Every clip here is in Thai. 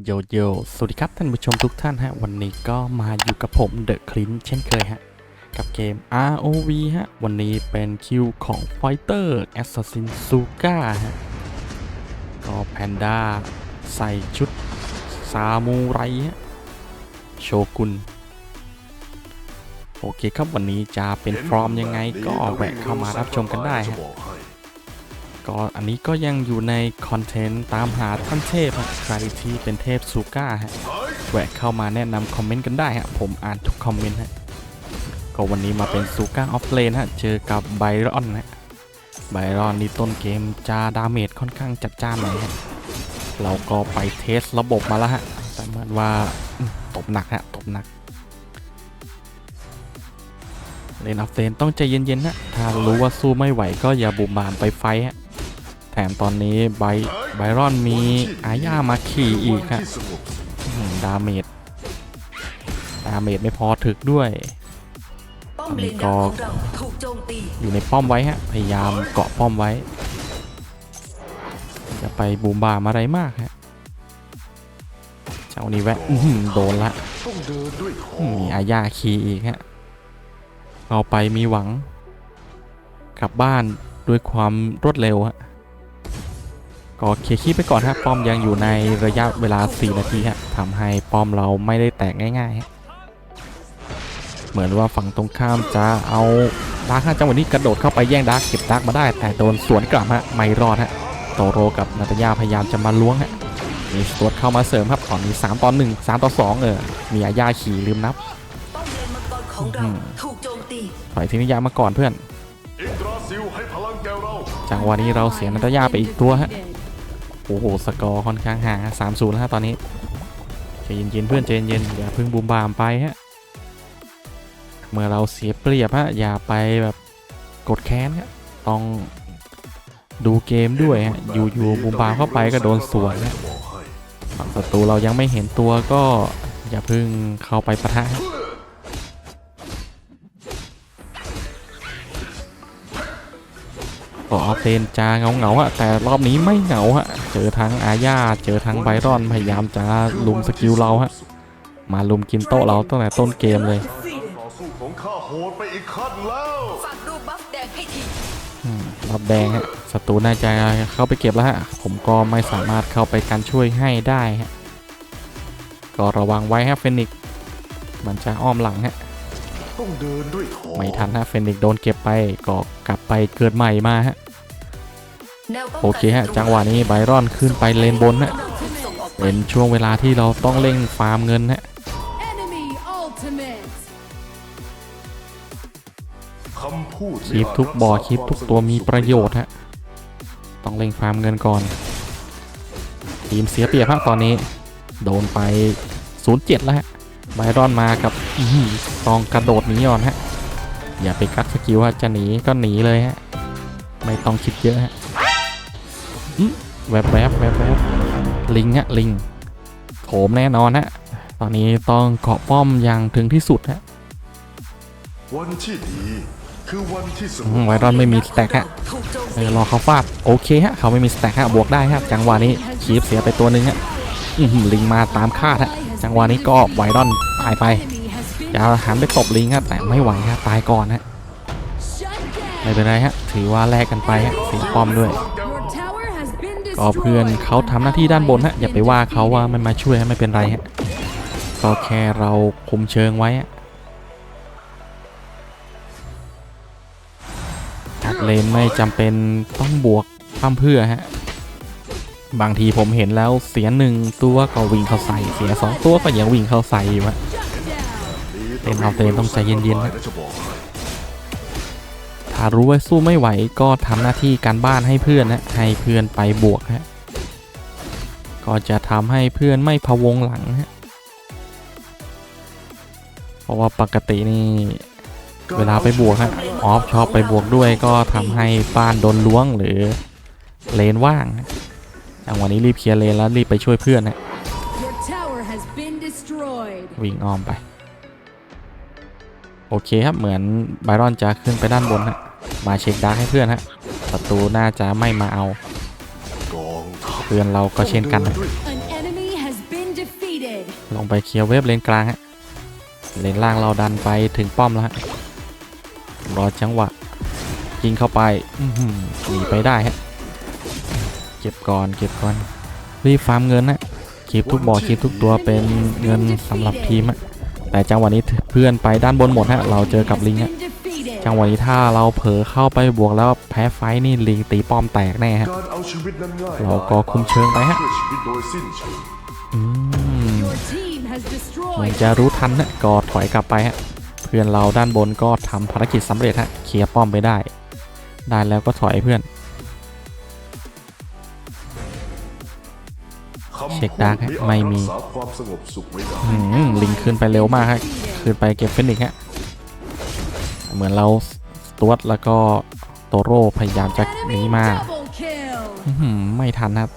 โยโย่สวัสดีครับท่านผู้ชมทุกท่านฮะ วันนี้ก็มาอยู่กับผมเดอะคลินเช่นเคยฮะ กับเกม ROV ฮะ วันนี้เป็นคิวของ Fighter Assassin Suga ฮะ ก็แพนด้าใส่ชุดซามูไรฮะ โชกุน โอเคครับวันนี้จะเป็นฟอร์มยังไงก็แวะเข้ามารับชมกันได้ฮะ ก็อันนี้ก็ยังอยู่ในคอนเทนต์ตามหาท่านเทพใครที่เป็นเทพซูก้าฮะแวะเข้ามาแนะนำคอมเมนต์กันได้ฮะผมอ่านทุกคอมเมนต์ฮะก็วันนี้มาเป็นซูก้าออฟเลนฮะเจอกับไบรอนฮะไบรอนนี่ต้นเกมจะดาเมจค่อนข้างจัดจ้านหน่อยฮะเราก็ไปเทสระบบมาแล้วฮะแต่เหมือนว่าตบหนักฮะตบหนักเลนออฟเลนต้องใจเย็นๆนะถ้ารู้ว่าสู้ไม่ไหวก็อย่าบุมบามไปไฟฮะ แถมตอนนี้ไบไบรอนมีอาญามาขี่อีกฮะดาเมจดาเมจไม่พอถึกด้วยป้อมเลนดักของเราถูกโจมตีอยู่ในป้อมไว้ฮะ พยายามเกาะป้อมไว้ จะไปบูมบามอะไรมากฮะ เจ้านี่แวะโดนละมงมีอาญาขี่อีกฮะ เอาไปมีหวัง กลับบ้านด้วยความรวดเร็วฮะ ก็เคลียร์คีไปก่อนฮะป้อมยังอยู่ในระยะเวลา 4 นาทีฮะทำให้ป้อมเราไม่ได้แตกง่ายๆฮะเหมือนว่าฝั่งตรงข้ามจะเอาดาร์คจังหวะนี้กระโดดเข้าไปแย่งดาร์คเก็บดาร์คมาได้ แต่โดนสวนกลับฮะไม่รอดฮะโตโรกับนาตาญาพยายามจะมาล้วงฮะมีสตวตเข้ามาเสริมครับตอนนี้3ต่อ1 3ต่อ2เออมีอาญาขี่ลืมนับปลนมังกรของเราอืมถูกโจมตีถอยทิ้งนิยามาก่อนเพื่อนอินทราซิลให้พลังแก่เราจังหวะนี้เราเสียนัตยาไปอีกตัวฮะ โอ้โหสกอร์ค่อนข้างห่างสามศูนย์แล้วฮะตอนนี้ใจเย็นๆเพื่อนใจเย็นๆอย่าเพิ่งบูมบามไปฮะเมื่อเราเสียเปรียบฮะอย่าไปแบบกดแค้นฮะต้องดูเกมด้วยฮะอยู่ๆบูมบามเข้าไปก็โดนสวนฮะฝั่งศัตรูเรายังไม่เห็นตัวก็อย่าเพิ่งเข้าไปปะทะ ก็ออฟเลนจะเงาเงาๆอะแต่รอบนี้ไม่เหงาฮะเจอทั้งอาญาเจอทั้งไบรอนพยายามจะลุมสกิลเราฮะมาลุมกินโต๊ะเราตั้งแต่ต้นเกมเลยต่อสู้ของข้าโหดไปอีกขั้นแล้วฝากดูบัฟแดงให้ทีอืมรอบแดงฮะศัตรูน่าจะเข้าไปเก็บแล้วฮะผมก็ไม่สามารถเข้าไปกันช่วยให้ได้ฮะก็ระวังไว้ฮะเฟนิกซ์มันจะอ้อมหลังฮะไม่ทันฮะเฟนิกซ์โดนเก็บไปก็กลับไปเกิดใหม่มาฮะ โอเคฮะ จังหวะนี้ไบรอนขึ้นไปเลนบนฮะถูกส่งออกไปเป็นช่วงเวลาที่เราต้องเร่งฟาร์มเงินฮะ Enemy ultimate. คำพูดคลิปทุกบ่อคลิปทุกตัวมีประโยชน์ฮะ ต้องเร่งฟาร์มเงินก่อน ทีมเสียเปรียบฮะตอนนี้ โดนไป 0-7 แล้วฮะ ไบรอนมากับอื้อหือต้องกระโดดหนีก่อนฮะ อย่าไปกัดสกิลฮะ จะหนีก็หนีเลยฮะ ไม่ต้องคิดเยอะฮะอื้อ แวบแวบแวบแวบลิงฮะลิงโถมแน่นอนฮะตอนนี้ต้องเกาะป้อมอย่างถึงที่สุดฮะวันที่ดีคือวันที่สอืมไวรอนไม่มีสแต็กฮะถูกโจมเอตีอรอเขาฟาดโอเคฮะเขาไม่มีสแต็กฮะบวกได้ฮะจังหวะนี้คีฟเสียไปตัวหนึ่งฮะอื้อหือลิงมาตามคาดฮะจังหวะนี้ก็ไวรอนตายไป Enemy has been จะหันไปตบลิงฮะแต่ไม่ไหวฮะตายก่อนฮะ shut ไม่ down. เป็นไรฮะถือว่าแลกกันไปฮะเสียป้อมด้วย Your tower has been ก็เพื่อนเขาทำหน้าที่ด้านบนฮะอย่าไปว่าเขาว่าไม่มาช่วยไม่เป็นไรฮะก็แค่เราคุมเชิงไว้ฮะอัดเลนไม่จำเป็นต้องบวกพร่ำเพื่อฮะบางทีผมเห็นแล้วเสียหนึ่งตัวก็วิ่งเข้าใส่เสียสองตัวก็ยังวิ่งเข้าใส่อยู่ฮะเล่นเอาเตนต้องใจเย็นๆนะารู้ว่าสู้ไม่ไหวก็ทำหน้าที่การบ้านให้เพื่อนนะให้เพื่อนไปบวกฮะก็จะทำให้เพื่อนไม่พะวงหลังฮะเพราะว่าปกตินี่เวลาไปบวกฮะออฟชอบไปบวกด้วยก็ทำให้บ้านโดนล้วงหรือเลนว่างฮะจังหวะนี้รีบเคลียร์เลนแล้วรีบไปช่วยเพื่อนฮะวิ่งอ้อมไป โอเคครับเหมือนไบรอนจะขึ้นไปด้านบนฮะ มาเช็คดาร์กให้เพื่อนฮะศัตรูน่าจะไม่มาเอากองทัพเพื่อนเราก็เช่นกันต้อนะงดิด้วย An enemy has been defeated. ลงไปเคลียร์เวฟเลนกลางฮะเลนล่างเราดันไปถึงป้อมแล้วฮะรอจังหวะยิงเข้าไปอื้อหือหนีไปได้ฮะเก็บก่อนเก็บก่อนรีบฟาร์มเงินนะคลิปทุกบ่อคลิปทุกตัวเป็นเงินสำหรับทีมฮะแต่จังหวะนี้เพื่อนไปด้านบนหมดฮะเราเจอกับลิงฮะ Been defeated. จังหวะนี้ถ้าเราเผลอเข้าไปบวกแล้วแพ้ไฟท์นี่ลิงตีป้อมแตกแน่ฮะการเอาชีวิตนั้นง่ายเราก็คุมเชิงไปฮะช่วยชีวิตโดยสิ้นเชิงอืม Your team has เหมือน destroyed. จะรู้ทันนะก็ถอยกลับไปฮะเพื่อนเราด้านบนก็ทำภารกิจสำเร็จฮะเคลียร์ป้อมไปได้ ได้แล้วก็ถอยเพื่อนคำเช็คดาร์กฮะพูอาจไม่มีรักษาความสงบสุขไว้ได้อืมลิงขึ้นไปเร็วมากฮะขึ้นไปเก็บเฟนิกซ์ฮะ เหมือนเราสตวตแล้วก็โตโร่พยายามจะหนี Enemy มา double kill. อื้อหือไม่ทันครับ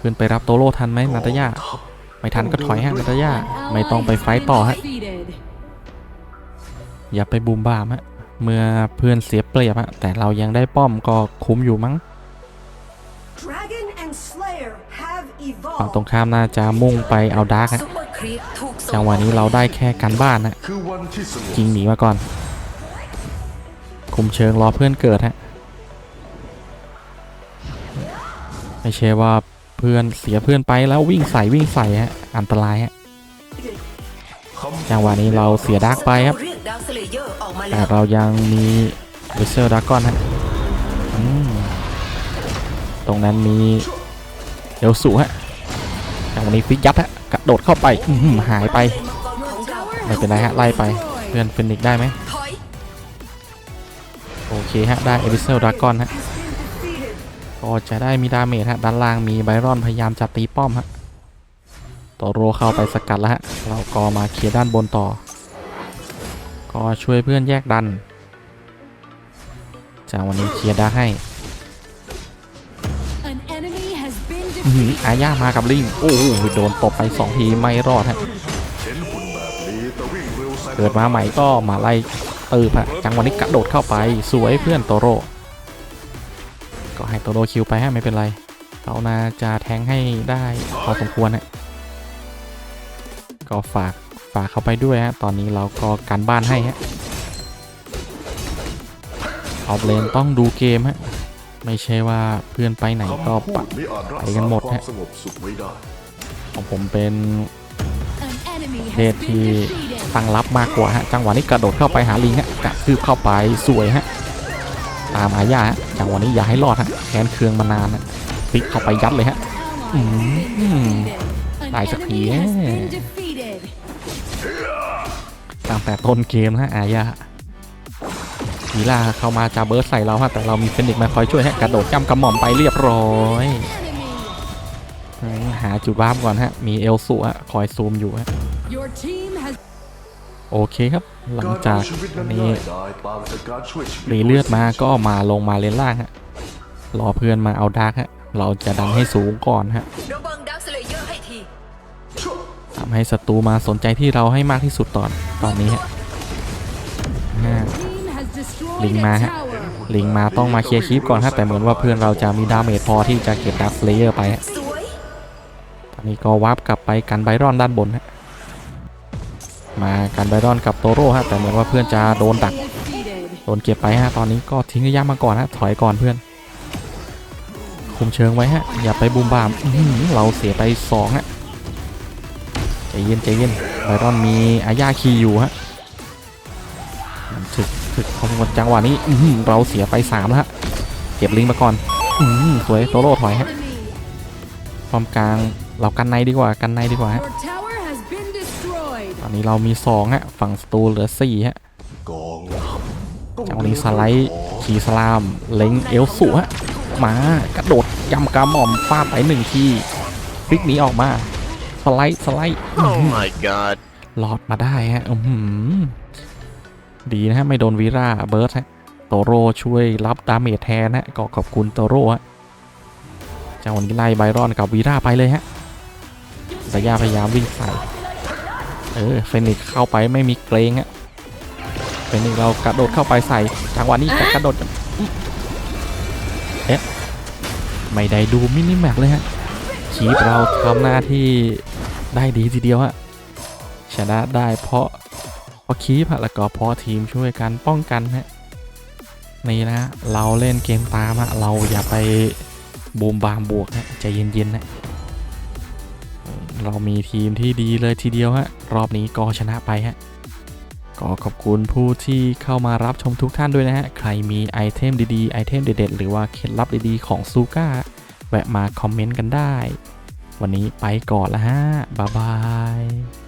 ขึ้นไปรับโตโร่ทันไหมนาตายาไม่ทันก็ถอยฮะนาตายา An ไม่ต้อง ally ไป has ไฟต์ been ต่อฮะ defeated. อย่าไปบูมบามฮะเมื่อเพื่อนเสียเปรียบฮะแต่เรายังได้ป้อมก็คุ้มอยู่มั้ง Dragon and Slayer have ฝั่ง evolved. ตรงข้ามน่าจะมุ่งไปเอาดาร์กฮะซุปเปอร์ครีปถูกส่งจังหวะนี้เราได้แค่กันบ้านฮะคือวันที่สงบยิงหนีมาก่อน คุมเชิงรอเพื่อนเกิดฮะไม่ใช่ว่าเพื่อนเสียเพื่อนไปแล้ววิ่งใส่วิ่งใส่ฮะอันตรายฮะจังหวะนี้เราเสียดาร์กไปครับ แต่เรายังมีเวเซอร์ดากอนฮะตรงนั้นมีเอลสูฮะจังหวะนี้ฟิกยัดฮะกระโดดเข้าไปหือหายไป ไม่เป็นไรฮะไล่ไปเพื่อนฟินิกได้ไหม เคฮะ ได้เอลิเซลดากอนฮะ ก็จะได้มีดาเมจฮะ ด้านล่างมีไบรอนพยายามจะตีป้อมฮะโตโรเข้าไปสกัดแล้วฮะ เราก็มาเคลียร์ด้านบนต่อ ก็ช่วยเพื่อนแยกดันจากวันนี้เคลียร์ได้ให้ An enemy has been อื้อหือ defeated. อาญามากับลิง โอ้โหโดนตบไป2ทีไม่รอดฮะเห็นหุ่นแบบนี้แต่วิ่งเร็วแซงเกิดมาใหม่ก็มาไล่ ตืบฮะจังหวะนี้กระโดดเข้าไปสวยเพื่อนโตโรก็ให้โตโรคิวไปฮะไม่เป็นไรเราน่าจะแทงให้ได้พอสมควรฮะก็ฝากฝากเขาไปด้วยฮะตอนนี้เราก็กันบ้านให้ฮะออฟเลนต้องดูเกมฮะไม่ใช่ว่าเพื่อนไปไหนก็ปัดไปกันหมดฮะของผมเป็นเพศที่ ตั้งรับมากกว่าฮะจังหวะนี้กระโดดเข้าไปหาลิงฮะกระทืบเข้าไปสวยฮะตามอาญาฮะจังหวะนี้อย่าให้รอดฮะแค้นเคืองมานานฮะปิกเข้าไปยัดเลยฮะ Ally has been Mm. defeated. An ได้สักทีตั้งแต่ต้นเกมฮะอาญาวีล่าเข้ามาจะเบิร์ดใส่เราฮะแต่เรามีเฟนิกซ์มาคอยช่วยฮะกระโดดจ้ำกระหม่อมไปเรียบร้อยหาจุดวาร์ปก่อนฮะมีเอลสุฮะคอยซูมอยู่ฮะ โอเคครับ หลังจากชีวิตนั้นนี้ง่ายดายต่างจากการช่วยชีวิตรีเลือดมาก็มาลงมาเลนล่างฮะรอเพื่อนมาเอาดาร์กฮะ เราจะดันให้สูงก่อนฮะทำให้ศัตรูมาสนใจที่เราให้มากที่สุดตอนตอนนี้ฮะอ่า team has destroyed Linh a ma hả? tower. ลิงมาต้องมาเคลียร์คลิปก่อนฮะแต่เหมือนว่าเพื่อนเราจะมีดาเมจพอที่จะเก็บดักเลเยอร์ไปฮะตอนนี้ก็วาร์ปกลับไปกันไบรอนด้านบนฮะ มากันไบรอนกับโตโร่ฮะแต่เหมือนว่าเพื่อนจะโดนดักโดนเก็บไปฮะตอนนี้ก็ทิ้งระยะมาก่อนฮะถอยก่อนเพื่อน คุมเชิงไว้ฮะอย่าไปบูมบามเราเสียไปสองฮะใจเย็นใจเย็นไบรอนมีอาญาคีอยู่ฮะถึกถึกพอมจังหวะนี้เราเสียไปสามแล้วฮะเก็บลิงมาก่อนสวยโตโร่ถอยฮะ Enemy. ป้อมกลางเรากันในดีกว่ากันในดีกว่าฮะ อนนี้เรามีสองฮะฝั่งสตูเหลือสี่ฮะกองทัพต้องจังหวะนี้สไลด์ขี่สลาม เล็งเอลสุฮะมากระโดดยำกระหม่อมฟาดไปหนึ่งทีพลิกหนีออกมา สไลด์ สไลด์ Oh my god. รอดมาได้ฮะอือหือดีนะฮะ ไม่โดนวีราเบิร์ดฮะโตโร่ช่วยรับดาเมจแทนนะก็ขอบคุณโตโร่ฮะจังหวะนี้ไล่ไบรอนกับวีราไปเลยฮะสายาพยายามวิ่งใส่ เออเฟนิกเข้าไปไม่มีเกรงฮะเฟนิกเรากระโดดเข้าไปใส่จังหวะนี้กระโดดเอ๊ะไม่ได้ดูมินิแมปเลยฮะคีปเราทำหน้าที่ได้ดีทีเดียวฮะชนะได้เพราะเพราะคีปฮะแล้วก็เพราะทีมช่วยกันป้องกันฮะนี่นะฮะเราเล่นเกมตามฮะเราอย่าไปบูมบามบวกฮะใจเย็นๆนะ เรามีทีมที่ดีเลยทีเดียวฮะ รอบนี้ก็ชนะไปฮะ ก็ขอบคุณผู้ที่เข้ามารับชมทุกท่านด้วยนะฮะ ใครมีไอเทมดีๆ ไอเทมเด็ดๆ หรือว่าเคล็ดลับดีๆ ของซูก้า แวะมาคอมเมนต์กันได้ วันนี้ไปก่อนละฮะ บ๊ายบาย